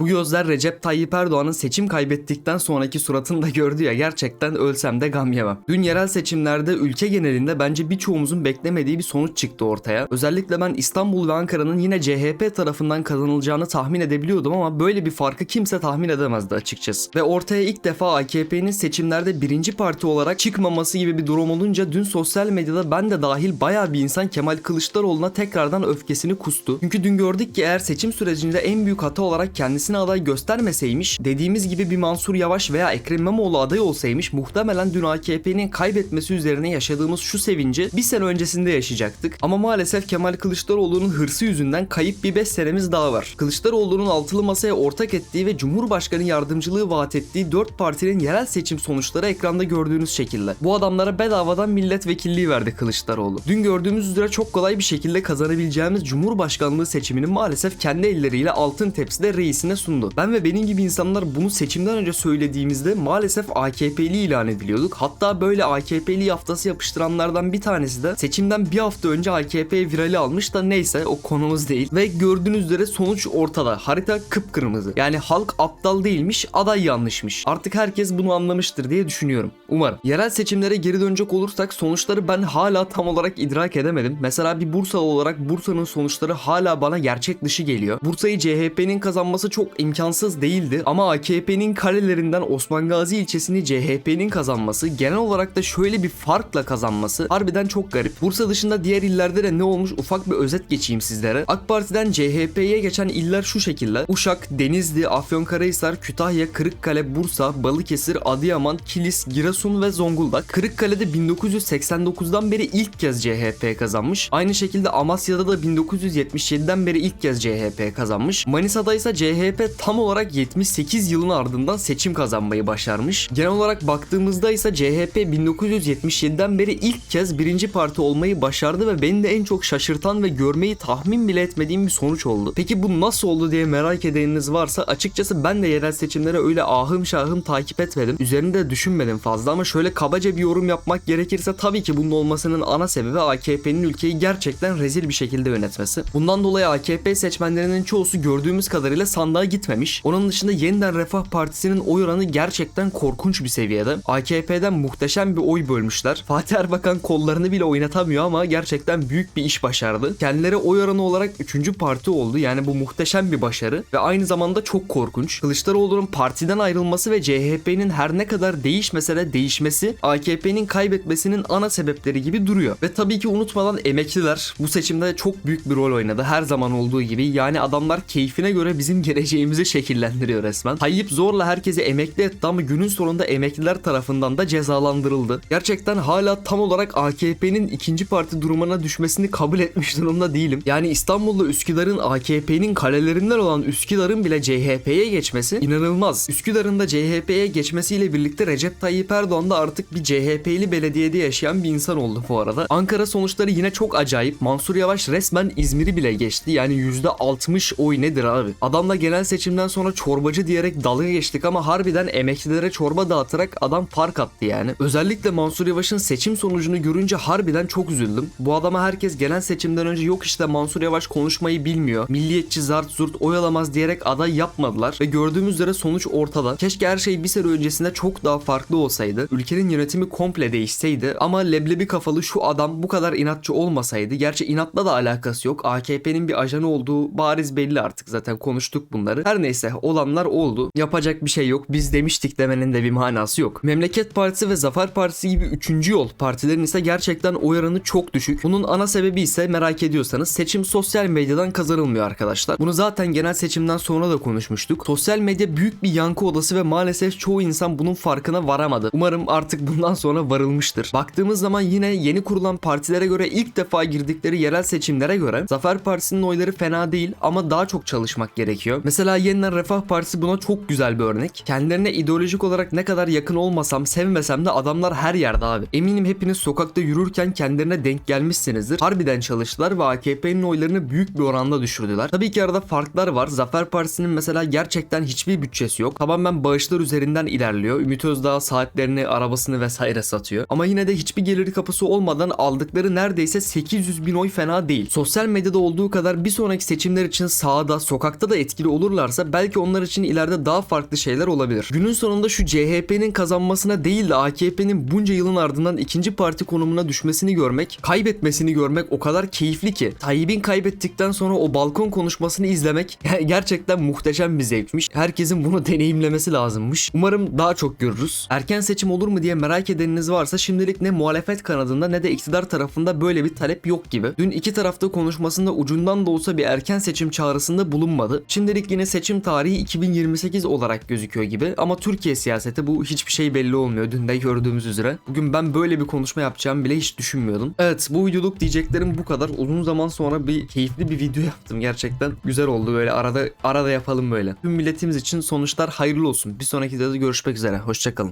Bu gözler Recep Tayyip Erdoğan'ın seçim kaybettikten sonraki suratını da gördü ya gerçekten ölsem de gam yemem. Dün yerel seçimlerde ülke genelinde bence birçoğumuzun beklemediği bir sonuç çıktı ortaya. Özellikle ben İstanbul ve Ankara'nın yine CHP tarafından kazanılacağını tahmin edebiliyordum ama böyle bir farkı kimse tahmin edemezdi açıkçası. Ve ortaya ilk defa AKP'nin seçimlerde birinci parti olarak çıkmaması gibi bir durum olunca dün sosyal medyada ben de dahil bayağı bir insan Kemal Kılıçdaroğlu'na tekrardan öfkesini kustu. Çünkü dün gördük ki eğer seçim sürecinde en büyük hata olarak kendisini aday göstermeseymiş, dediğimiz gibi bir Mansur Yavaş veya Ekrem İmamoğlu aday olsaymış muhtemelen dün AKP'nin kaybetmesi üzerine yaşadığımız şu sevinci bir sene öncesinde yaşayacaktık. Ama maalesef Kemal Kılıçdaroğlu'nun hırsı yüzünden kayıp bir 5 senemiz daha var. Kılıçdaroğlu'nun altılı masaya ortak ettiği ve Cumhurbaşkanı yardımcılığı vaat ettiği 4 partinin yerel seçim sonuçları ekranda gördüğünüz şekilde. Bu adamlara bedavadan milletvekilliği verdi Kılıçdaroğlu. Dün gördüğümüz üzere çok kolay bir şekilde kazanabileceğimiz Cumhurbaşkanlığı seçimini maalesef kendi elleriyle altın tepside reisine sundu. Ben ve benim gibi insanlar bunu seçimden önce söylediğimizde maalesef AKP'li ilan ediliyorduk. Hatta böyle AKP'li yaftası yapıştıranlardan bir tanesi de seçimden bir hafta önce AKP virali almış da neyse o konumuz değil. Ve gördüğünüz üzere sonuç ortada. Harita kıpkırmızı. Yani halk aptal değilmiş, aday yanlışmış. Artık herkes bunu anlamıştır diye düşünüyorum. Umarım. Yerel seçimlere geri dönecek olursak sonuçları ben hala tam olarak idrak edemedim. Mesela bir Bursalı olarak Bursa'nın sonuçları hala bana gerçek dışı geliyor. Bursa'yı CHP'nin kazanması çok imkansız değildi ama AKP'nin kalelerinden Osman Gazi ilçesini CHP'nin kazanması, genel olarak da şöyle bir farkla kazanması harbiden çok garip. Bursa dışında diğer illerde de ne olmuş ufak bir özet geçeyim sizlere. AK Parti'den CHP'ye geçen iller şu şekilde. Uşak, Denizli, Afyonkarahisar, Kütahya, Kırıkkale, Bursa, Balıkesir, Adıyaman, Kilis, Giresun ve Zonguldak. Kırıkkale'de 1989'dan beri ilk kez CHP kazanmış. Aynı şekilde Amasya'da da 1977'den beri ilk kez CHP kazanmış. Manisa'da ise CHP tam olarak 78 yılın ardından seçim kazanmayı başarmış. Genel olarak baktığımızda ise CHP 1977'den beri ilk kez birinci parti olmayı başardı ve beni de en çok şaşırtan ve görmeyi tahmin bile etmediğim bir sonuç oldu. Peki bu nasıl oldu diye merak edeniniz varsa açıkçası ben de yerel seçimlere öyle ahım şahım takip etmedim. Üzerinde de düşünmedim fazla ama şöyle kabaca bir yorum yapmak gerekirse tabii ki bunun olmasının ana sebebi AKP'nin ülkeyi gerçekten rezil bir şekilde yönetmesi. Bundan dolayı AKP seçmenlerinin çoğusu gördüğümüz kadarıyla sandığa gitmemiş. Onun dışında yeniden Refah Partisi'nin oy oranı gerçekten korkunç bir seviyede. AKP'den muhteşem bir oy bölmüşler. Fatih Erbakan kollarını bile oynatamıyor ama gerçekten büyük bir iş başardı. Kendileri oy oranı olarak 3. parti oldu. Yani bu muhteşem bir başarı ve aynı zamanda çok korkunç. Kılıçdaroğlu'nun partiden ayrılması ve CHP'nin her ne kadar değişmese de değişmesi AKP'nin kaybetmesinin ana sebepleri gibi duruyor. Ve tabii ki unutmadan emekliler bu seçimde çok büyük bir rol oynadı. Her zaman olduğu gibi. Yani adamlar keyfine göre bizim geleceğimizi şekillendiriyor resmen. Tayyip zorla herkesi emekli etti ama günün sonunda emekliler tarafından da cezalandırıldı. Gerçekten hala tam olarak AKP'nin ikinci parti durumuna düşmesini kabul etmiş durumda değilim. Yani İstanbul'da Üsküdar'ın AKP'nin kalelerinden olan Üsküdar'ın bile CHP'ye geçmesi inanılmaz. Üsküdar'ın da CHP'ye geçmesiyle birlikte Recep Tayyip Erdoğan da artık bir CHP'li belediyede yaşayan bir insan oldu bu arada. Ankara sonuçları yine çok acayip. Mansur Yavaş resmen İzmir'i bile geçti. Yani %60 oy nedir abi? Adamla genel seçimden sonra çorbacı diyerek dalga geçtik ama harbiden emeklilere çorba dağıtarak adam fark attı yani. Özellikle Mansur Yavaş'ın seçim sonucunu görünce harbiden çok üzüldüm. Bu adama herkes genel seçimden önce yok işte Mansur Yavaş konuşmayı bilmiyor. Milliyetçi zart zurt oy alamaz diyerek aday yapmadılar ve gördüğümüz üzere sonuç ortada. Keşke her şey bir sene öncesinde çok daha farklı olsaydı. Ülkenin yönetimi komple değişseydi ama leblebi kafalı şu adam bu kadar inatçı olmasaydı. Gerçi inatla da alakası yok. AKP'nin bir ajanı olduğu bariz belli artık zaten konuştuk bunları. Her neyse olanlar oldu. Yapacak bir şey yok. Biz demiştik demenin de bir manası yok. Memleket Partisi ve Zafer Partisi gibi üçüncü yol partilerin ise gerçekten oy oranı çok düşük. Bunun ana sebebi ise merak ediyorsanız seçim sosyal medyadan kazanılmıyor arkadaşlar. Bunu zaten genel seçimden sonra da konuşmuştuk. Sosyal medya büyük bir yankı odası ve maalesef çoğu insan bunun farkına varamadı. Umarım artık bundan sonra varılmıştır. Baktığımız zaman yine yeni kurulan partilere göre ilk defa girdikleri yerel seçimlere göre Zafer Partisi'nin oyları fena değil ama daha çok çalışmak gerekiyor. Mesela yeniden Refah Partisi buna çok güzel bir örnek. Kendilerine ideolojik olarak ne kadar yakın olmasam, sevmesem de adamlar her yerde abi. Eminim hepiniz sokakta yürürken kendilerine denk gelmişsinizdir. Harbiden çalıştılar ve AKP'nin oylarını büyük bir oranda düşürdüler. Tabii ki arada farklar var. Zafer Partisi'nin mesela gerçekten hiçbir bütçesi yok. Tamamen bağışlar üzerinden ilerliyor. Ümit Özdağ saatlerini, arabasını vesaire satıyor. Ama yine de hiçbir geliri kapısı olmadan aldıkları neredeyse 800 bin oy fena değil. Sosyal medyada olduğu kadar bir sonraki seçimler için sahada, sokakta da etkili olur olurlarsa belki onlar için ileride daha farklı şeyler olabilir. Günün sonunda şu CHP'nin kazanmasına değil de AKP'nin bunca yılın ardından ikinci parti konumuna düşmesini görmek, kaybetmesini görmek o kadar keyifli ki. Tayyip'in kaybettikten sonra o balkon konuşmasını izlemek gerçekten muhteşem bir zevkmiş. Herkesin bunu deneyimlemesi lazımmış. Umarım daha çok görürüz. Erken seçim olur mu diye merak edeniniz varsa şimdilik ne muhalefet kanadında ne de iktidar tarafında böyle bir talep yok gibi. Dün iki tarafta konuşmasında ucundan da olsa bir erken seçim çağrısında bulunmadı. Şimdilik yine seçim tarihi 2028 olarak gözüküyor gibi ama Türkiye siyaseti bu hiçbir şey belli olmuyor. Dün de gördüğümüz üzere. Bugün ben böyle bir konuşma yapacağımı bile hiç düşünmüyordum. Evet bu videoluk diyeceklerim bu kadar. Uzun zaman sonra bir keyifli bir video yaptım gerçekten. Güzel oldu böyle arada arada yapalım böyle. Tüm milletimiz için sonuçlar hayırlı olsun. Bir sonraki videoda görüşmek üzere. Hoşçakalın.